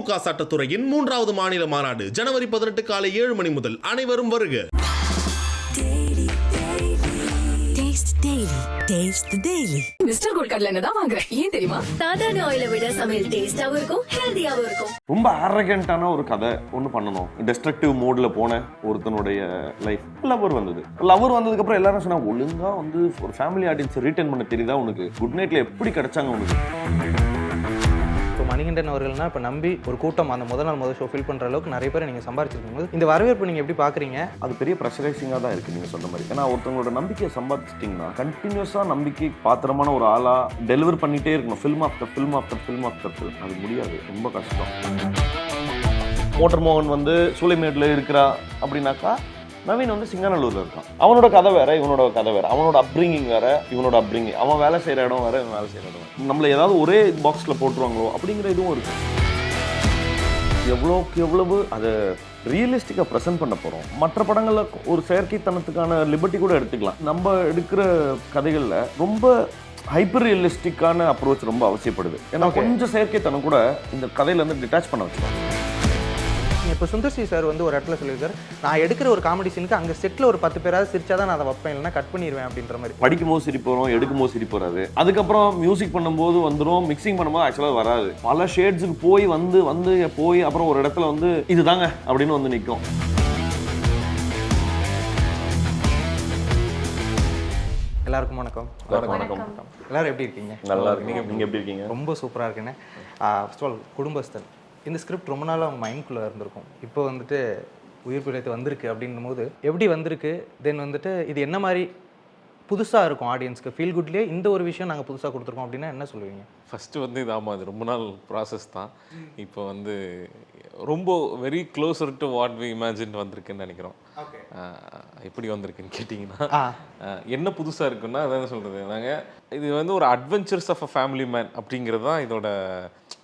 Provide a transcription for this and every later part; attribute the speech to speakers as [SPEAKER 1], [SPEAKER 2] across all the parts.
[SPEAKER 1] திமுக சட்டத்துறையின் மூன்றாவது மாநில மாநாடு ஜனவரி பதினெட்டு காலை ஏழு மணி முதல் அனைவரும் வருக.
[SPEAKER 2] ரொம்ப அரகண்டான ஒரு கதை ஒன்று பண்ணணும். டெஸ்ட்ரக்டிவ் மோட்ல போன ஒருத்தனுடைய லைஃப் லவர் வந்தது. லவர் வந்ததுக்கு அப்புறம் எல்லாரும் சொன்னா ஒழுங்கா வந்து ஒரு ஃபேமிலி ஆடியன்ஸ் ரீட்டைன் பண்ண தெரியுதா உனக்கு? குட் நைட்ல எப்படி கிடைச்சாங்க உனக்கு?
[SPEAKER 3] மணிகண்டன் அவர்கள்னா இப்போ நம்பி ஒரு கூட்டம் அந்த முதல் நாள் முதல் ஷோ ஃபில் பண்ணுற அளவுக்கு நிறைய பேர் நீங்கள் சம்பாரிச்சிருக்கும் இந்த வரவேற்பு நீங்கள் எப்படி பார்க்குறீங்க
[SPEAKER 2] அது பெரிய ப்ரெஷரைசிங்காக தான் இருக்குது நீங்கள் சொன்ன மாதிரி. ஏன்னா ஒருத்தவங்களோட நம்பிக்கையை சம்பாதிச்சிட்டிங்கன்னா கண்டினியூஸாக நம்பிக்கை பாத்திரமான ஒரு ஆளாக டெலிவர் பண்ணிகிட்டே இருக்கணும். Film after film after film after film அது முடியாது. ரொம்ப கஷ்டம். மோட்டர் மோகன் வந்து சூளைமேட்டில் இருக்கிறா அப்படின்னாக்கா நவீன் வந்து சிங்கநல்லூர்ல இருக்கான். அவனோட கதை வேற இவனோட கதை வேற. அவனோட அப்ரிங்கிங் வேற இவனோட அப்ரிங்கிங் அவன் வேலை செய்யற இடம் வேற இவன் வேலை செய்யற இடம் நம்மள ஏதாவது ஒரே பாக்ஸ்ல போட்டுருவாங்களோ அப்படிங்கிற இதுவும் இருக்கு. எவ்வளோக்கு எவ்வளவு அதை ரியலிஸ்டிக்காக ப்ரெசென்ட் பண்ண போகிறோம் மற்ற படங்களில் ஒரு செயற்கைத்தனத்துக்கான லிபர்ட்டி கூட எடுத்துக்கலாம். நம்ம எடுக்கிற கதைகளில் ரொம்ப ஹைப்பர் ரியலிஸ்டிக்கான அப்ரோச் ரொம்ப அவசியப்படுது. ஏன்னா கொஞ்சம் செயற்கைத்தனம் கூட இந்த கதையிலேருந்து டிட்டாச் பண்ண வச்சுக்கலாம்
[SPEAKER 3] இப்போ சுந்தர்சி சார் வந்து ஒரு இடத்துல சொல்லியிருக்காரு நான் எடுக்கிற ஒரு காமெடி சீனுக்கு அங்கே செட்டில் ஒரு பத்து பேராவது சிரிச்சா தான் நான் அதை வைப்பேன் இல்லைன்னா கட் பண்ணிடுவேன் அப்படின்ற மாதிரி.
[SPEAKER 2] படிக்கும் போது சிரிப்பு வரும் எடுக்கும் போது சிரிப்பு வராது. அதுக்கப்புறம் மியூசிக் பண்ணும்போது வந்துடும் மிக்சிங் பண்ணும்போது ஆக்சுவலாக வராது. பல ஷேட்ஸுக்கு போய் வந்து வந்து போய் அப்புறம் ஒரு இடத்துல வந்து இதுதாங்க அப்படின்னு வந்து நிற்கும்
[SPEAKER 3] எல்லாருக்கும் வணக்கம்.
[SPEAKER 2] வணக்கம்.
[SPEAKER 3] எல்லாரும் எப்படி இருக்கீங்க?
[SPEAKER 2] நல்லா இருக்கு நீங்கள் எப்படி இருக்கீங்க?
[SPEAKER 3] ரொம்ப சூப்பராக இருக்குண்ணே ஃபர்ஸ்ட் ஆல் குடும்பஸ்தன். இந்த ஸ்கிரிப்ட் ரொம்ப நாளாக அவங்க மைண்ட்குள்ளே இருந்திருக்கும். இப்போ வந்துட்டு உயிர் பிழைத்து வந்திருக்கு அப்படின்னும் போது எப்படி வந்திருக்கு? தென் வந்துட்டு இது என்ன மாதிரி புதுசாக இருக்கும் ஆடியன்ஸ்க்கு ஃபீல் குட்லேயே இந்த ஒரு விஷயம் நாங்கள் புதுசாக கொடுத்துருக்கோம் அப்படின்னா என்ன சொல்லுவீங்க?
[SPEAKER 4] ஃபஸ்ட்டு வந்து இது ஆமாம் இது ரொம்ப நாள் ப்ராசஸ் தான். இப்போ வந்து ரொம்ப very closer to what we imagine வந்திருக்குன்னு நினைக்கிறோம். எப்படி வந்திருக்குன்னு கேட்டிங்கன்னா என்ன புதுசாக இருக்குன்னா அதான் சொல்கிறது நாங்கள் இது வந்து ஒரு adventures of a family man அப்படிங்கிறது தான் இதோட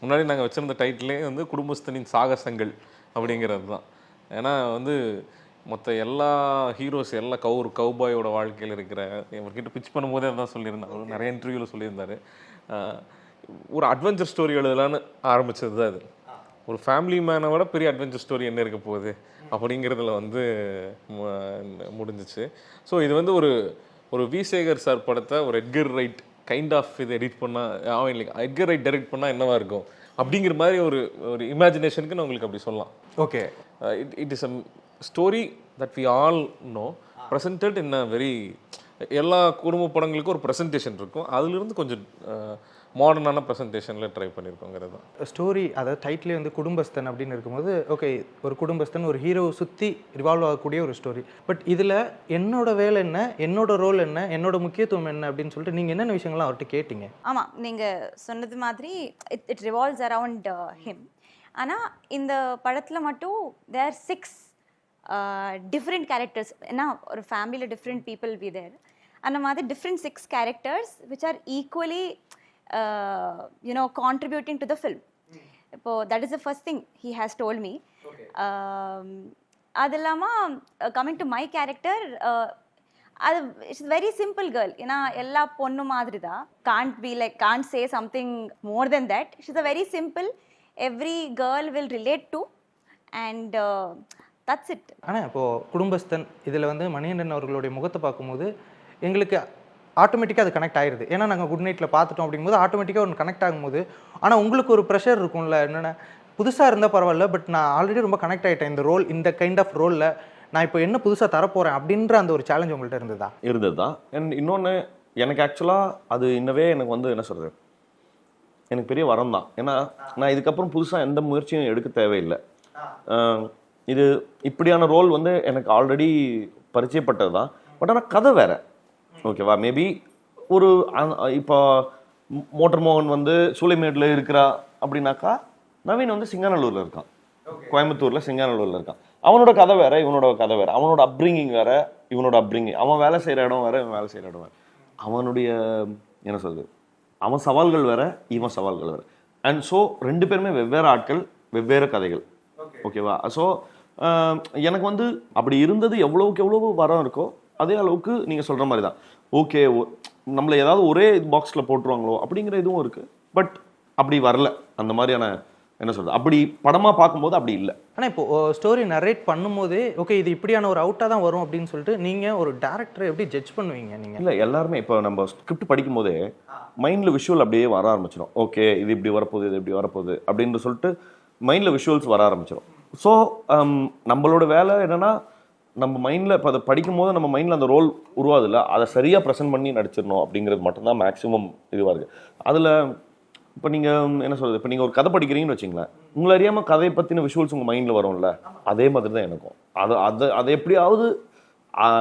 [SPEAKER 4] முன்னாடி நாங்கள் வச்சிருந்த டைட்டிலே வந்து குடும்பஸ்தனின் சாகசங்கள் அப்படிங்கிறது தான். ஏன்னா வந்து மொத்த எல்லா ஹீரோஸ் எல்லா கவுர் கவுபாயோட வாழ்க்கையில் இருக்கிற இவர்கிட்ட பிச் பண்ணும்போதே அதான் சொல்லியிருந்தாங்க அவர் நிறைய இன்டர்வியூவில் சொல்லியிருந்தாரு. ஒரு அட்வென்ச்சர் ஸ்டோரி எழுதலான்னு ஆரம்பிச்சது தான் அது ஒரு ஃபேமிலி மேனை விட பெரிய அட்வென்ச்சர் ஸ்டோரி என்ன இருக்க போகுது அப்படிங்கிறதுல வந்து முடிஞ்சிச்சு. ஸோ இது வந்து ஒரு ஒரு வி சேகர் சார் படத்தை ஒரு எட்கர் ரைட் கைண்ட் ஆஃப் இது எடிட் பண்ணால் அவன் இல்லை எட்கர் ரைட் டைரக்ட் பண்ணால் என்னவா இருக்கும்? அப்படிங்கிற மாதிரி ஒரு ஒரு இமேஜினேஷனுக்கு நான் உங்களுக்கு அப்படி சொல்லலாம்.
[SPEAKER 3] Okay
[SPEAKER 4] it it is a story that we all know presented in a very எல்லா குடும்ப படங்களுக்கும் ஒரு ப்ரெசன்டேஷன் இருக்கும். அதிலிருந்து கொஞ்சம் மாடர்னான ப்ரெசன்டேஷனில் ட்ரை பண்ணியிருக்கோங்கிறது தான்
[SPEAKER 3] ஸ்டோரி அதாவது டைட்டிலே வந்து குடும்பஸ்தன் அப்படின்னு இருக்கும்போது ஓகே ஒரு குடும்பஸ்தன் ஒரு ஹீரோ சுற்றி ரிவால்வ் ஆகக்கூடிய ஒரு ஸ்டோரி பட் இதில் என்னோட வேலை என்ன என்னோட ரோல் என்ன என்னோட முக்கியத்துவம் என்ன அப்படின்னு சொல்லிட்டு நீங்கள் என்னென்ன விஷயங்கள்லாம் அவர்கிட்ட கேட்டீங்க?
[SPEAKER 5] ஆமாம் நீங்கள் சொன்னது மாதிரி it it revolves around him ஆனால் இந்த படத்தில் மட்டும் தேர் சிக்ஸ் டிஃப்ரெண்ட் கேரக்டர்ஸ் ஏன்னா ஒரு ஃபேமிலியில் டிஃப்ரெண்ட் பீப்புள் வி தேர் அந்த மாதிரி different six characters which are equally you know contributing to the film இப்போ that is the first thing he has told me அது இல்லாமல் கம்மிங் டு மை கேரக்டர் அது it's very simple girl ஏன்னா எல்லா பொண்ணு மாதிரி தான். Can't be like can't say something more then that it's a very simple every girl will relate to and that's it
[SPEAKER 3] ஆனால் இப்போது குடும்பஸ்தன் இதில் வந்து மணிகண்டன் அவர்களுடைய முகத்தை பார்க்கும்போது எங்களுக்கு ஆட்டோமேட்டிக்காக அது கனெக்ட் ஆயிருது. ஏன்னா நாங்கள் குட் நைட்டில் பார்த்துட்டோம் அப்படிங்கும்போது ஆட்டோமேட்டிக்காக ஒன்று கனெக்ட் ஆகும்போது ஆனால் உங்களுக்கு ஒரு ப்ரெஷர் இருக்கும்ல என்னென்ன புதுசாக இருந்தால் பரவாயில்ல பட் நான் ஆல்ரெடி ரொம்ப கனெக்ட் ஆகிட்டேன் இந்த ரோல் இந்த கைண்ட் ஆஃப் ரோலில் நான் இப்போ என்ன புதுசாக தரப்போகிறேன் அப்படின்ற அந்த ஒரு சேலஞ்ச் உங்கள்கிட்ட இருந்ததா?
[SPEAKER 2] இருந்தது தான் அண்ட் இன்னொன்று எனக்கு ஆக்சுவலாக அது இன்னவே எனக்கு வந்து என்ன சொல்கிறது எனக்கு பெரிய வரம் தான். ஏன்னா நான் இதுக்கப்புறம் புதுசாக எந்த முயற்சியும் எடுக்க தேவையில்லை. இது இப்படியான ரோல் வந்து எனக்கு ஆல்ரெடி பரிச்சயப்பட்டது தான் பட் ஆனால் கதை வேற. ஓகேவா? மேபி ஒரு இப்போ மோட்டர் மோகன் வந்து சூளைமேட்டில் இருக்கிறா அப்படின்னாக்கா நவீன் வந்து சிங்காநல்லூரில் இருக்கான். கோயம்புத்தூரில் சிங்காநல்லூரில் இருக்கான். அவனோட கதை வேற இவனோட கதை வேற. அவனோட அப்ரிங்கிங் வேற இவனோட அப்ரிங்கிங் அவன் வேலை செய்கிற இடம் வேற இவன் வேலை செய்கிற இடம் வேற. அவனுடைய என்ன சொல்றது? அவன் சவால்கள் வேற இவன் சவால்கள் வேற. அண்ட் ஸோ ரெண்டு பேருமே வெவ்வேறு ஆட்கள் வெவ்வேறு கதைகள். ஓகேவா? ஸோ எனக்கு வந்து அப்படி இருந்தது எவ்வளவுக்கு எவ்வளவு வரம் இருக்கோ அதே அளவுக்கு நீங்கள் சொல்கிற மாதிரி தான் ஓகே நம்மளை ஏதாவது ஒரே பாக்ஸில் போட்டுருவாங்களோ அப்படிங்கிற இதுவும் இருக்குது பட் அப்படி வரல. அந்த மாதிரியான என்ன சொல்றது அப்படி படமா பார்க்கும்போது அப்படி இல்லை.
[SPEAKER 3] ஆனால் இப்போ ஸ்டோரி நரேட் பண்ணும்போதே ஓகே இது இப்படியான ஒரு அவுட்டாக தான் வரும் அப்படின்னு சொல்லிட்டு நீங்கள் ஒரு டேரக்டரை எப்படி ஜட்ஜ் பண்ணுவீங்க நீங்கள்
[SPEAKER 2] இல்லை எல்லாருமே இப்போ நம்ம ஸ்கிரிப்ட் படிக்கும் போதே மைண்டில் விஷுவல் அப்படியே வர ஆரம்பிச்சிடும் ஓகே இது இப்படி வரப்போகுது இது இப்படி வரப்போகுது அப்படின்னு சொல்லிட்டு மைண்டில் விஷுவல்ஸ் வர ஆரம்பிச்சிடும் ஸோ um, நம்மளோட வேலை என்னன்னா நம்ம மைண்டில் இப்போ அதை படிக்கும் போது நம்ம மைண்டில் அந்த ரோல் உருவாதில்ல அதை சரியாக ப்ரெசென்ட் பண்ணி நடிச்சிடணும் அப்படிங்கிறது மட்டும்தான் மேக்ஸிமம் இதுவாக இருக்குது அதில் இப்போ நீங்கள் என்ன சொல்கிறது இப்போ நீங்கள் ஒரு கதை படிக்கிறீங்கன்னு வச்சுங்களேன் உங்களை அறியாமல் கதையை பற்றின விஷுவல்ஸ் உங்கள் மைண்டில் வரும்ல அதே மாதிரி தான் எனக்கும். அது அது அதை எப்படியாவது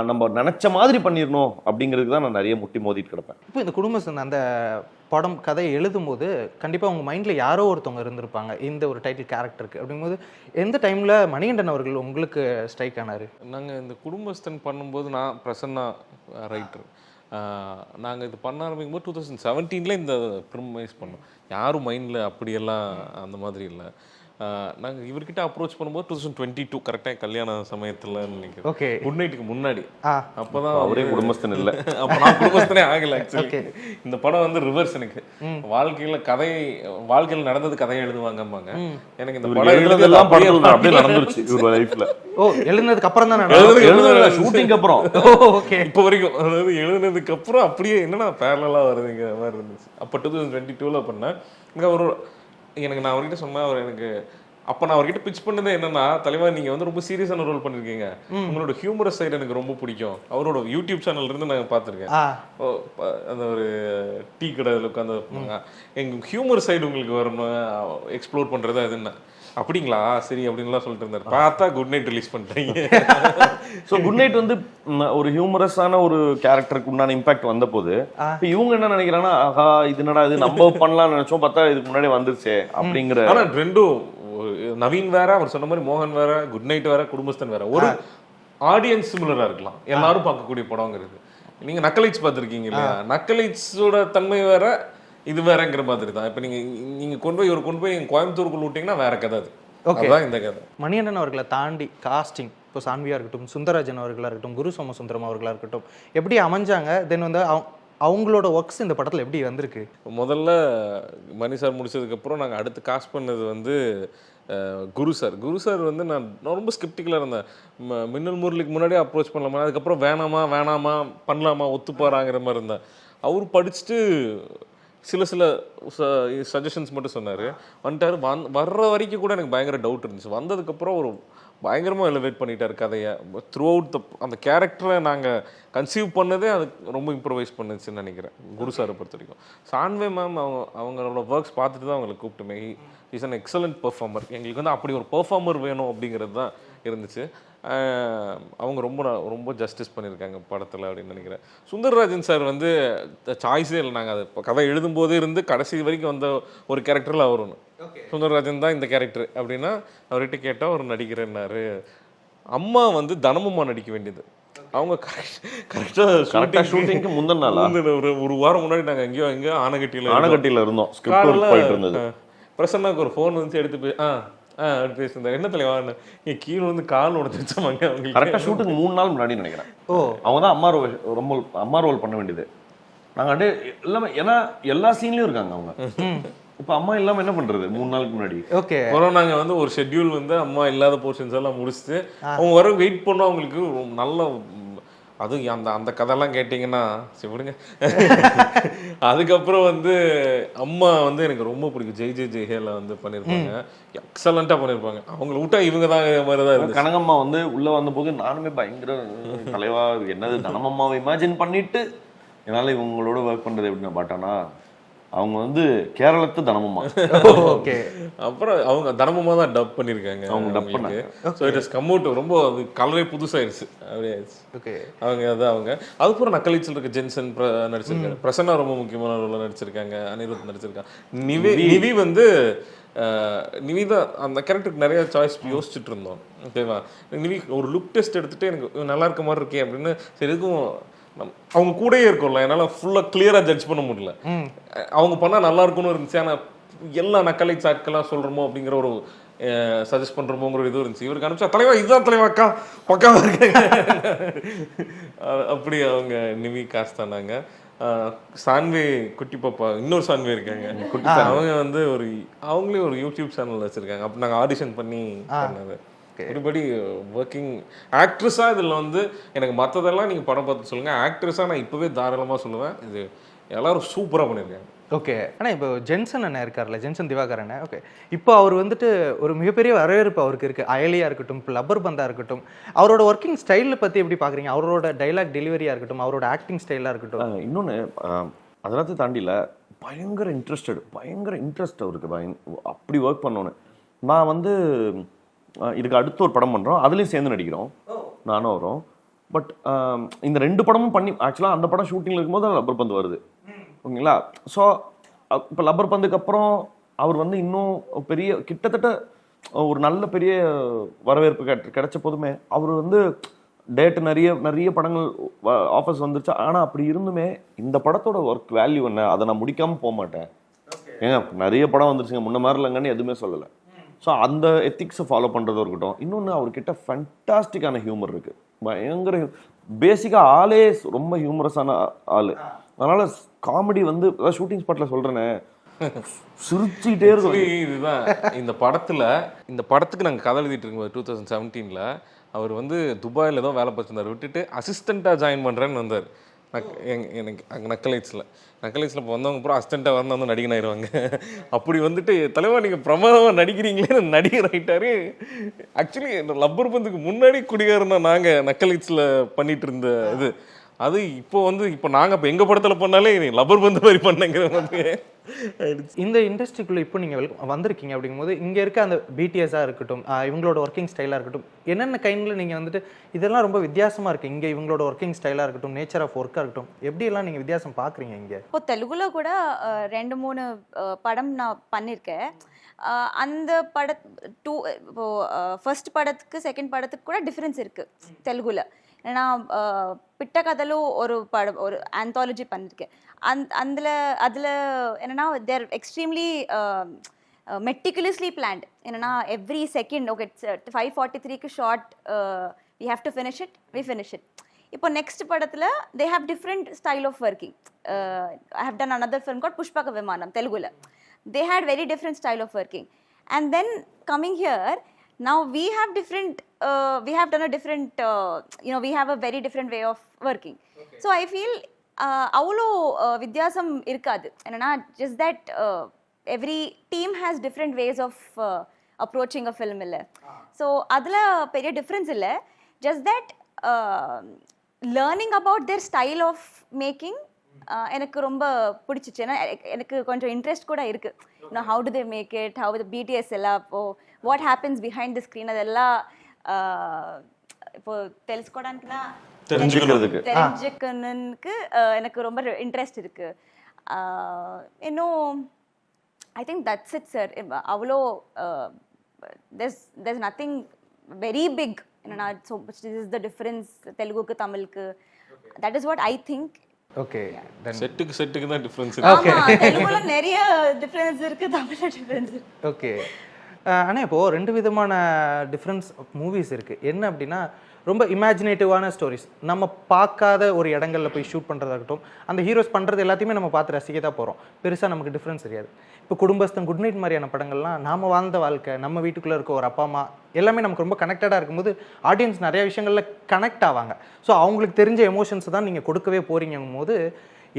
[SPEAKER 2] நம்ம நினச்ச மாதிரி பண்ணிடணும் அப்படிங்கிறதுக்கு தான் நான் நிறைய முட்டி மோதிட்டு கிடப்பேன்.
[SPEAKER 3] இப்போ இந்த குடும்பம் அந்த படம் கதையை எழுதும்போது கண்டிப்பாக உங்கள் மைண்டில் யாரோ ஒருத்தவங்க இருந்திருப்பாங்க. இந்த ஒரு டைட்டில் கேரக்டருக்கு அப்படிங்கும்போது எந்த டைமில் மணிகண்டன் அவர்கள் உங்களுக்கு ஸ்ட்ரைக் ஆனார்?
[SPEAKER 4] நாங்கள் இந்த குடும்பஸ்தன் பண்ணும்போது நான் பிரசன்னா ரைட்டர் நாங்கள் இது பண்ண ஆரம்பிக்கும் போது டூ தௌசண்ட் செவன்டீனில் இந்த ப்ரிமைஸ் பண்ணோம். யாரும் மைண்டில் அப்படியெல்லாம் அந்த மாதிரி இல்லை. நாங்கள் இவர்கிட்ட அப்ரோச் பண்ணும்போது டூ தௌசண்ட் டுவெண்ட்டி டூ கரெக்டாக கல்யாண சமயத்தில் நினைக்கிறேன்.
[SPEAKER 3] ஓகே
[SPEAKER 4] குட் நைட்டுக்கு முன்னாடி.
[SPEAKER 3] ஆ.
[SPEAKER 4] அப்போதான்
[SPEAKER 2] அவரே குடும்பஸ்தன் இல்லை.
[SPEAKER 4] அப்போ நான் குடும்பஸ்தனே ஆகல ஆக்சுவலி
[SPEAKER 3] Okay.
[SPEAKER 4] இந்த படம் வந்து ரிவர்ஸ் எனக்கு. வாழ்க்கையில கதை வாழ்க்கையில் நடந்தது கதையை எழுதுவாங்கம்பாங்க. எனக்கு இந்த படம்
[SPEAKER 2] எழுதுனதெல்லாம் தான் அப்படியே நடந்துருச்சு இவர் லைஃப்ல
[SPEAKER 3] ஓ எழுதுனதுக்கு அப்புறம் தான்
[SPEAKER 4] எழுதுனதுக்கு
[SPEAKER 2] எழுதுன ஷூட்டிங் அப்புறம்.
[SPEAKER 3] ஓகே
[SPEAKER 4] இப்போ வரைக்கும் அதாவது எழுதுனதுக்கு அப்புறம் அப்படியே என்னன்னா பேரலாக வருதுங்கிற மாதிரி இருந்துச்சு. அப்போ டூ தௌசண்ட் டுவெண்ட்டி டூவில் பண்ணேன். இங்கே ஒரு எனக்கு நான் அவர்கிட்ட சொன்னேன் அவர் எனக்கு அப்போ நான் அவர்கிட்ட பிச் பண்ணதே என்னன்னா தலைவா நீங்க வந்து ரொம்ப சீரியஸான ரோல் பண்ணிருக்கீங்க. உங்களோட ஹியூமரஸ் சைடு எனக்கு ரொம்ப பிடிக்கும். அவரோட யூடியூப் சேனல்ல இருந்து நான் பார்த்துருக்கேன். அந்த ஒரு டீ கடையில் உட்காந்து எங்க ஹியூமர் சைடு உங்களுக்கு வரணும் எக்ஸ்ப்ளோர் பண்றது அது என்ன? அப்படிங்களா? சரி அப்படின்லாம் சொல்லிட்டு இருந்தாரு. பார்த்தா குட் நைட் ரிலீஸ் பண்ணிட்டீங்க.
[SPEAKER 2] ஸோ குட் நைட் வந்து ஒரு ஹியூமரஸான ஒரு கேரக்டருக்கு உண்டான இம்பாக்ட் வந்த போது இப்போ இவங்க என்ன நினைக்கிறாங்கன்னா ஆஹா இது என்னடா இது? நம்ம பண்ணலாம்னு நினைச்சோம் பார்த்தா இதுக்கு முன்னாடி வந்துருச்சே அப்படிங்கிற
[SPEAKER 4] ஆனா ரெண்டும் நவீன் வேற அவர் சொன்ன மாதிரி மோகன் வேற குட் நைட் வேற குடும்பஸ்தன் வேற. ஒரு ஆடியன்ஸ் சிமிலரா இருக்கலாம். எல்லாரும் பார்க்கக்கூடிய படங்கிறது நீங்க நக்கலைட்ஸ் பார்த்துருக்கீங்க இல்லையா? நக்கலைட்ஸோட தன்மை வேற இது வேறங்கிற மாதிரி தான். இப்போ நீங்க நீங்க கொண்டு போய் ஒரு கொண்டு போய் கோயம்புத்தூருக்குள்ள விட்டீங்கன்னா வேற கதை அது.
[SPEAKER 3] Okay.
[SPEAKER 4] அதுதான் இந்த கதை.
[SPEAKER 3] மணிகண்டன் அவர்களை தாண்டி காஸ்டிங் இப்போ சான்வியா இருக்கட்டும் சுந்தரராஜன் அவர்களாக இருக்கட்டும் குரு சோமசுந்தரம் அவர்களாக இருக்கட்டும் எப்படி அமைஞ்சாங்க? தென் வந்து அவங்க- அவங்களோட ஒர்க்ஸ் இந்த படத்தில் எப்படி வந்திருக்கு?
[SPEAKER 4] முதல்ல மணி சார் முடிச்சதுக்கப்புறம் நாங்கள் அடுத்து காஸ்ட் பண்ணது வந்து குரு சார். குரு சார் வந்து நான் ரொம்ப ஸ்கிப்டிக்கலாக இருந்தேன். மின்னல் முரளிக்கு முன்னாடியே அப்ரோச் பண்ணலாமா? அதுக்கப்புறம் வேணாமா வேணாமா பண்ணலாமா ஒத்துப்பாராங்கிற மாதிரி இருந்தேன். அவர் படிச்சுட்டு சில சில சஜஷன்ஸ் மட்டும் சொன்னார். வந்துட்டார். வந் வர்ற வரைக்கும் கூட எனக்கு பயங்கர டவுட் இருந்துச்சு. வந்ததுக்கப்புறம் ஒரு பயங்கரமாக எலிவேட் பண்ணிட்டார் கதையை. த்ரூ அவுட் த அந்த கேரக்டரை நாங்கள் கன்சீவ் பண்ணதே அது ரொம்ப இம்ப்ரவைஸ் பண்ணுச்சுன்னு நினைக்கிறேன். குரு சாரை பொறுத்த வரைக்கும். சான்வே மேம் அவங்க அவங்களோட ஒர்க்ஸ் பார்த்துட்டு தான் அவங்களை கூப்பிட்டுமே. இஸ் அன் எக்ஸலண்ட் பெர்ஃபார்மர் எங்களுக்கு வந்து அப்படி ஒரு பெர்ஃபார்மர் வேணும் அப்படிங்கிறது தான் இருந்துச்சு. அவங்க ரொம்ப ரொம்ப ஜஸ்டிஸ் பண்ணியிருக்காங்க படத்தில் அப்படின்னு நினைக்கிறேன். சுந்தரராஜன் சார் வந்து சாய்ஸே இல்லை. நாங்கள் அது இப்போ கதை எழுதும்போதே இருந்து கடைசி வரைக்கும் வந்த ஒரு கேரக்டரில் அவர் ஒன்று சுந்தரராஜன் தான் இந்த கேரக்டர் அப்படின்னா அவர்கிட்ட கேட்டால் அவர் நடிக்கிறேன்னாரு. அம்மா வந்து தனமம்மா நடிக்க வேண்டியது. அவங்க கரெக்டாக
[SPEAKER 2] கரெக்டா ஷூட்டிங்க்கு முந்தின நாளா?
[SPEAKER 4] ஒரு ஒரு வாரம் முன்னாடி நாங்கள் எங்கேயோ எங்கேயோ ஆனகட்டியில்
[SPEAKER 2] ஆனகட்டியில இருந்தோம். ஸ்கிரிப்ட் போயிட்டு இருந்தது.
[SPEAKER 4] பிரசன்னாக்கு ஒரு ஃபோன் வந்து எடுத்து பே ஆ ஆ பேசியிருந்தாரு. என்ன தலைவான்னு நீ கீழே வந்து கால் உடச்சு வச்சமாங்க
[SPEAKER 2] கரெக்டா
[SPEAKER 4] அவங்களுக்கு
[SPEAKER 2] ஷூட்டுக்கு மூணு நாள் முன்னாடி நினைக்கிறேன்.
[SPEAKER 3] ஓ.
[SPEAKER 2] அவங்க தான் அம்மா ரோல் ரொம்ப அம்மா ரோல் பண்ண வேண்டியது. நாங்க அப்படியே எல்லாமே ஏன்னா எல்லா சீன்லயும் இருக்காங்க அவங்க. இப்ப அம்மா இல்லாம என்ன பண்றது? மூணு நாளுக்கு முன்னாடி.
[SPEAKER 3] ஓகே.
[SPEAKER 4] அப்புறம் நாங்க வந்து ஒரு ஷெட்யூல் வந்து அம்மா இல்லாத போர்ஷன்ஸ் எல்லாம் முடிச்சுட்டு அவங்க வர வெயிட் பண்ணோம் அவங்களுக்கு நல்ல அதுவும் அந்த அந்த கதையெல்லாம் கேட்டிங்கன்னா சரி விடுங்க. அதுக்கப்புறம் வந்து அம்மா வந்து எனக்கு ரொம்ப பிடிக்கும். ஜெய் ஜெய் ஜெய் ஹேல வந்து பண்ணியிருப்பாங்க. எக்ஸலண்ட்டாக பண்ணியிருப்பாங்க. அவங்கள விட்டா இவங்க தான் மாதிரி தான் இருந்துச்சு.
[SPEAKER 2] கனகம்மா வந்து உள்ள வந்தபோது நானுமே பயங்கர தலைவா என்னது தனமம்மாவை இமேஜின் பண்ணிட்டு என்னால இவங்களோட ஒர்க் பண்றது எப்படின்னு பாட்டானா? அவங்க வந்து கேரளத்து தனமம்மா
[SPEAKER 3] ஓகே.
[SPEAKER 4] அப்புறம் அவங்க தனமமா தான் டப் பண்ணியிருக்காங்க
[SPEAKER 2] அவங்க dub
[SPEAKER 4] so it is come out ரொம்ப அது கலரே புதுசாயிருச்சு. அப்படியே
[SPEAKER 3] ஓகே.
[SPEAKER 4] அவங்க அதான் அவங்க. அதுக்கப்புறம் நக்கலைச்சில் இருக்க ஜென்சன் பிர- நடிச்சிருக்காங்க பிரசன்னா ரொம்ப முக்கியமான ரோல நடிச்சிருக்காங்க. அனிருத் நடிச்சிருக்காங்க நிவி நிவி. வந்து அஹ், நிவி தான் அந்த கேரக்டருக்கு நிறைய சாய்ஸ் யோசிச்சுட்டு இருந்தோம். ஓகேவா? நிவி ஒரு லுக் டெஸ்ட் எடுத்துட்டு எனக்கு நல்லா இருக்க மாதிரி இருக்கே அப்படின்னு சரி எதுக்கும் அவங்க கூடயே இருக்கும்ல என்னால் ஃபுல்லாக கிளியராக ஜட்ஜ் பண்ண முடியல. அவங்க பண்ணால் நல்லா இருக்கும்னு இருந்துச்சு ஆனால் எல்லா நக்கலை சாட்கெல்லாம் சொல்கிறோமோ அப்படிங்கிற ஒரு சஜஸ்ட் பண்ணுறோமோங்கிற ஒரு இது இருந்துச்சு. இவருக்கு அனுப்பிச்சா தலைவா இதுதான் தலைவாக்கா பக்காவா இருக்காங்க. அ- அப்படி அவங்க நிவி ஆஹ், சான்வே குட்டி பாப்பா இன்னொரு சான்வே இருக்காங்க. அவங்க வந்து ஒரு அவங்களே ஒரு யூடியூப் சேனல் வச்சிருக்காங்க. அப்போ நாங்கள் ஆடிஷன் பண்ணி பண்ணது. ஒருபடி ஒர்க்கிங் ஆக்ட்ரஸாக இதில் வந்து எனக்கு மற்றதெல்லாம் நீங்கள் படம் பார்த்து சொல்லுங்கள் ஆக்ட்ரஸாக நான் இப்போவே தாராளமாக சொல்லுவேன். இது எல்லாரும் சூப்பராக பண்ணியிருக்காங்க
[SPEAKER 3] ஓகே. ஆனால் இப்போ ஜென்சன் அண்ணன் இருக்கார்ல ஜென்சன் திவாகர் அண்ணன் ஓகே. இப்போ அவர் வந்துட்டு ஒரு மிகப்பெரிய வரவேற்பு அவருக்கு இருக்குது அயலியாக இருக்கட்டும் லப்பர் பந்தா இருக்கட்டும். அவரோட ஒர்க்கிங் ஸ்டைலை பற்றி எப்படி பார்க்குறீங்க அவரோட டைலாக் டெலிவரியாக இருக்கட்டும் அவரோட ஆக்டிங் ஸ்டைலாக இருக்கட்டும்.
[SPEAKER 2] இன்னொன்று அதெல்லாத்தையும் தாண்டியில் பயங்கர இன்ட்ரெஸ்டட் பயங்கர இன்ட்ரெஸ்ட் அவருக்கு. பயங் அப்படி ஒர்க் பண்ணோன்னு. நான் வந்து இதுக்கு அடுத்து ஒரு படம் பண்ணுறோம் அதுலேயும் சேர்ந்து நடிக்கிறோம். நானும் வரும் பட் இந்த ரெண்டு படமும் பண்ணி ஆக்சுவலாக அந்த படம் ஷூட்டிங்கில் இருக்கும்போது லப்பர் பந்து வருது. ஓகேங்களா? ஸோ இப்போ லப்பர் பந்துக்கு அப்புறம் அவர் வந்து இன்னும் பெரிய கிட்டத்தட்ட ஒரு நல்ல பெரிய வரவேற்பு கிடை- கிடைச்ச போதுமே அவர் வந்து டேட் நிறைய நிறைய படங்கள் ஆஃபர்ஸ் வந்துருச்சு. ஆனால் அப்படி இருந்துமே இந்த படத்தோட ஒர்க் வேல்யூ என்ன? அதை நான் முடிக்காம போக மாட்டேன். ஏங்க நிறைய படம் வந்துருச்சுங்க. முன்ன மாதிரி இல்லைங்கன்னு எதுவுமே சொல்லலை. ஸோ அந்த எத்திக்ஸை ஃபாலோ பண்ணுறதும் இருக்கட்டும். இன்னொன்று அவர்கிட்ட ஃபண்டாஸ்டிக்கான ஹியூமர் இருக்கு. பயங்கர பேசிக்காக ஆளே ரொம்ப ஹியூமரஸான ஆள். அதனால் காமெடி வந்து ஷூட்டிங் ஸ்பாட்டில் சொல்கிறேனே சிரிச்சுக்கிட்டே இருக்கும்.
[SPEAKER 4] இதுதான். இந்த படத்துல இந்த படத்துக்கு நாங்கள் கதை எழுதிட்டு இருக்கும்போது டூ தௌசண்ட் செவன்டீனில் அவர் வந்து துபாயில் ஏதோ வேலை பார்த்துருந்தார். விட்டுட்டு அசிஸ்டண்ட்டாக ஜாயின் பண்ணுறேன்னு வந்தார். நக் எனக்கு அங்கே நக்கலைட்ஸில். நக்கலைட்ஸில் இப்போ வந்தவங்க பூரா அஸ்டண்ட்டாக வந்து வந்து நடிகன் ஆயிடுவாங்க அப்படி வந்துட்டு தலைவா நீங்கள் பிரமாதமாக நடிக்கிறீங்களே நடிகர் ஆகிட்டாரு ஆக்சுவலி இந்த லப்பர் பந்துக்கு முன்னாடி குடிகாரனா நாங்கள் நக்கலைட்ஸில் பண்ணிட்டு இருந்த இது. அது இப்போ வந்து இப்போ நாங்கள் இப்போ எங்கள் படத்தில் பண்ணாலே நீ லப்பர் பந்து மாதிரி பண்ணங்கிற மாதிரி
[SPEAKER 3] இந்த இண்டஸ்ட்ரிக்குள்ளே இப்போ நீங்கள் வந்திருக்கீங்க அப்படிங்கும்போது இங்கே இருக்க அந்த பிடிஎஸ்ஸாக இருக்கட்டும் இவங்களோட ஒர்க்கிங் ஸ்டைலாக இருக்கட்டும் என்னென்ன கைண்டில் நீங்கள் வந்துட்டு இதெல்லாம் ரொம்ப வித்தியாசமாக இருக்குது இங்கே இவங்களோட ஒர்க்கிங் ஸ்டைலாக இருக்கட்டும் நேச்சர் ஆஃப் ஒர்க்காக இருக்கட்டும் எப்படியெல்லாம் நீங்கள் வித்தியாசம் பார்க்குறீங்க இங்கே?
[SPEAKER 5] இப்போ தெலுங்குல கூட ரெண்டு மூணு படம் நான் பண்ணியிருக்கேன் அந்த பட டூ இப்போ ஃபர்ஸ்ட் படத்துக்கு செகண்ட் படத்துக்கு கூட டிஃப்ரென்ஸ் இருக்கு தெலுங்குல. ஏன்னா அஹ், பிட்ட ஒரு படம் ஒரு ஆந்தாலஜி பண்ணியிருக்கேன் அந் அதில் அதில் என்னன்னா தேர் எக்ஸ்ட்ரீம்லி மெட்டிகுலஸ்லி பிளான்ட் என்னன்னா every second okay five forty த்ரீக்கு shot we have to finish it we finish it இப்போ நெக்ஸ்ட் படத்தில் they have different style of working I have done another film called Pushpaka Vimanam தெலுங்குல they had very different style of working and then coming here now we have different uh, we have done a different uh, you know we have a very different way of working so i feel uh, அவ்வளோ uh, வித்தியாசம் இருக்காது என்னன்னா just that uh, every team has different ways of uh, approaching a film இல்லை so அதில் பெரிய difference இல்லை just that uh, learning about their style of making uh, எனக்கு ரொம்ப பிடிச்சிச்சு ஏன்னா எ- எனக்கு கொஞ்சம் இன்ட்ரெஸ்ட் கூட இருக்கு இன்னும் how to they make it how the BTS எல்லாம் இப்போ what happens behind the screen அதெல்லாம் uh, இப்போ తెలుసుకోవడానికి தான்
[SPEAKER 2] தெரிஞ்சுக்கிறதுக்கு
[SPEAKER 5] தெரிஞ்சுக்கணுக்கு uh, எனக்கு ரொம்ப இன்ட்ரெஸ்ட் இருக்கு Uh, இன்னும் I think that's it sir அவ்வளோ there's there's nothing very big என்னன்னா so this is the difference தெலுங்குக்கு தமிழுக்கு that is what I think
[SPEAKER 3] okay then
[SPEAKER 4] செட்டுக்கு செட்டுக்கு தான் டிஃப்ரென்ஸ்
[SPEAKER 5] ஆமா தெலுங்குல நிறைய டிஃபரன்ஸ் இருக்கு தமிழ்ல டிஃபரன்ஸ்
[SPEAKER 3] ஓகே ஆனால் இப்போது ரெண்டு விதமான டிஃப்ரென்ஸ் மூவிஸ் இருக்குது என்ன அப்படின்னா ரொம்ப இமேஜினேட்டிவான ஸ்டோரிஸ் நம்ம பார்க்காத ஒரு இடங்களில் போய் ஷூட் பண்ணுறதா இருக்கட்டும் அந்த ஹீரோஸ் பண்ணுறது எல்லாத்தையுமே நம்ம பார்த்து ரசிக்க தான் போகிறோம் பெருசாக நமக்கு டிஃப்ரென்ஸ் தெரியாது. இப்போ குடும்பஸ்தன் குட் நைட் மாதிரியான படங்கள்லாம் நாம வாழ்ந்த வாழ்க்கை நம்ம வீட்டுக்குள்ளே இருக்க ஒரு அப்பா அம்மா எல்லாமே நமக்கு ரொம்ப கனெக்டடாக இருக்கும்போது ஆடியன்ஸ் நிறைய விஷயங்களில் கனெக்ட் ஆவாங்க. ஸோ அவங்களுக்கு தெரிஞ்ச எமோஷன்ஸ் தான் நீங்கள் கொடுக்கவே போகிறீங்கும் போது